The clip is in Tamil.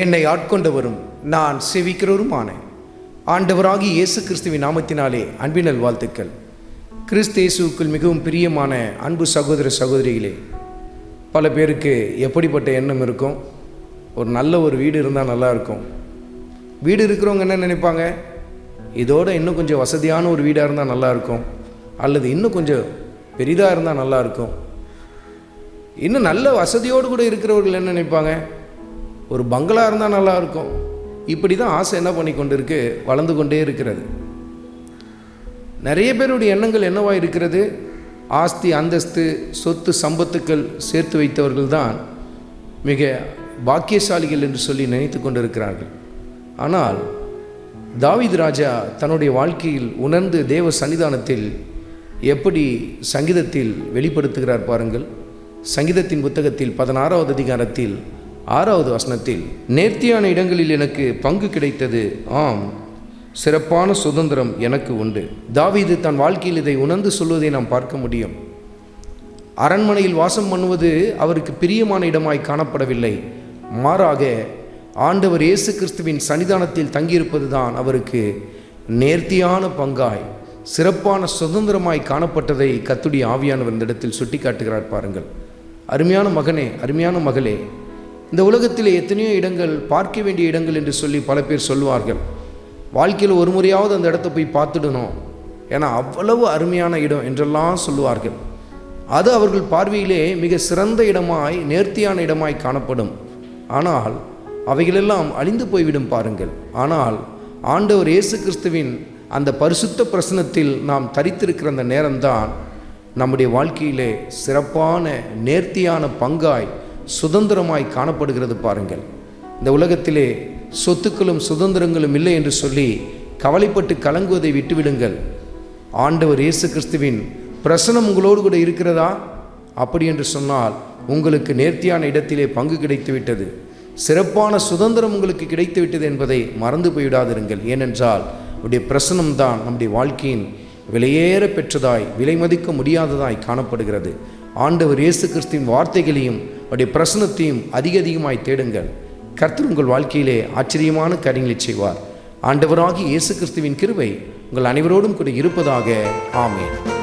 என்னை ஆட்கொண்டவரும் நான் செவிக்கிறவருமான. ஆண்டவராகி இயேசு கிறிஸ்துவின் நாமத்தினாலே அன்பினல் வாழ்த்துக்கள் கிறிஸ்து இயேசுவுக்குள் மிகவும் பிரியமான அன்பு சகோதர சகோதரிகளே பல பேருக்கு எப்படிப்பட்ட எண்ணம் இருக்கும்? ஒரு நல்ல ஒரு வீடு இருந்தால் நல்லாயிருக்கும் வீடு இருக்கிறவங்க என்ன நினைப்பாங்க? இதோட இன்னும் கொஞ்சம் வசதியான ஒரு வீடாக இருந்தால் நல்லாயிருக்கும் அல்லது இன்னும் கொஞ்சம் பெரிதாக இருந்தால் நல்லாயிருக்கும் இன்னும் நல்ல வசதியோடு கூட இருக்கிறவர்கள் என்ன நினைப்பாங்க? ஒரு பங்களா இருந்தால் நல்லா இருக்கும் இப்படி தான் ஆசை என்ன பண்ணி கொண்டு இருக்கு வளர்ந்து கொண்டே இருக்கிறது. நிறைய பேருடைய எண்ணங்கள் என்னவாக இருக்கிறது? ஆஸ்தி அந்தஸ்து சொத்து சம்பத்துக்கள் சேர்த்து வைத்தவர்கள் தான் மிக பாக்கியசாலிகள் என்று சொல்லி நினைத்து கொண்டிருக்கிறார்கள். ஆனால் தாவித் ராஜா தன்னுடைய வாழ்க்கையில் உணர்ந்து தேவ சன்னிதானத்தில் எப்படி சங்கீதத்தில் வெளிப்படுத்துகிறார் பாருங்கள். சங்கீதத்தின் புத்தகத்தில் பதினாறாவது அதிகாரத்தில் ஆறாவது வசனத்தில் நேர்த்தியான இடங்களில் எனக்கு பங்கு கிடைத்தது. ஆம் சிறப்பான சுதந்திரம் எனக்கு உண்டு. தாவீது தன் வாழ்க்கையில் இதை உணர்ந்து சொல்வதை நாம் பார்க்க முடியும். அரண்மனையில் வாசம் பண்ணுவது அவருக்கு பிரியமான இடமாய் காணப்படவில்லை. மாறாக ஆண்டவர் இயேசு கிறிஸ்துவின் சன்னிதானத்தில் தங்கியிருப்பது தான் அவருக்கு நேர்த்தியான பங்காய் சிறப்பான சுதந்திரமாய் காணப்பட்டதை கத்துடைய ஆவியானவர் இந்த இடத்தில் சுட்டி காட்டுகிறார் பாருங்கள். அருமையான மகனே அருமையான மகளே இந்த உலகத்தில் எத்தனையோ இடங்கள் பார்க்க வேண்டிய இடங்கள் என்று சொல்லி பல பேர் சொல்லுவார்கள். வாழ்க்கையில் ஒரு முறையாவது அந்த இடத்த போய் பார்த்துடணும். ஏன்னா அவ்வளவு அருமையான இடம் என்றெல்லாம் சொல்லுவார்கள். அது அவர்கள் பார்வையிலே மிக சிறந்த இடமாய் நேர்த்தியான இடமாய் காணப்படும். ஆனால் அவைகளெல்லாம் அழிந்து போய்விடும் பாருங்கள். ஆனால் ஆண்டவர் இயேசு கிறிஸ்துவின் அந்த பரிசுத்த பிரசனத்தில் நாம் தரித்திருக்கிற அந்த நேரம்தான் நம்முடைய வாழ்க்கையிலே சிறப்பான நேர்த்தியான பங்காய் சுதந்திரமாய் காணப்படுகிறது பாருங்கள். இந்த உலகத்திலே சொத்துக்களும் சுதந்திரங்களும் இல்லை என்று சொல்லி கவலைப்பட்டு கலங்குவதை விட்டுவிடுங்கள். ஆண்டவர் இயேசு கிறிஸ்துவின் பிரசனம் உங்களோடு கூட இருக்கிறதா? அப்படி என்று சொன்னால் உங்களுக்கு நேர்த்தியான இடத்திலே பங்கு கிடைத்துவிட்டது. சிறப்பான சுதந்திரம் உங்களுக்கு கிடைத்து விட்டது என்பதை மறந்து போய்விடாதிருங்கள். ஏனென்றால் உடைய பிரசனம்தான் நம்முடைய வாழ்க்கையின் விலையேற பெற்றதாய் விலை மதிக்க முடியாததாய் காணப்படுகிறது. ஆண்டவர் இயேசு கிறிஸ்துவின் வார்த்தைகளையும் அவருடைய பிரசனத்தையும் அதிக அதிகமாய் தேடுங்கள். கர்த்தர் உங்கள் வாழ்க்கையிலே ஆச்சரியமான காரியங்களை செய்வார். ஆண்டவராகி இயேசு கிறிஸ்துவின் கிருவை உங்கள் அனைவரோடும் கூட இருப்பதாக. ஆமேன்.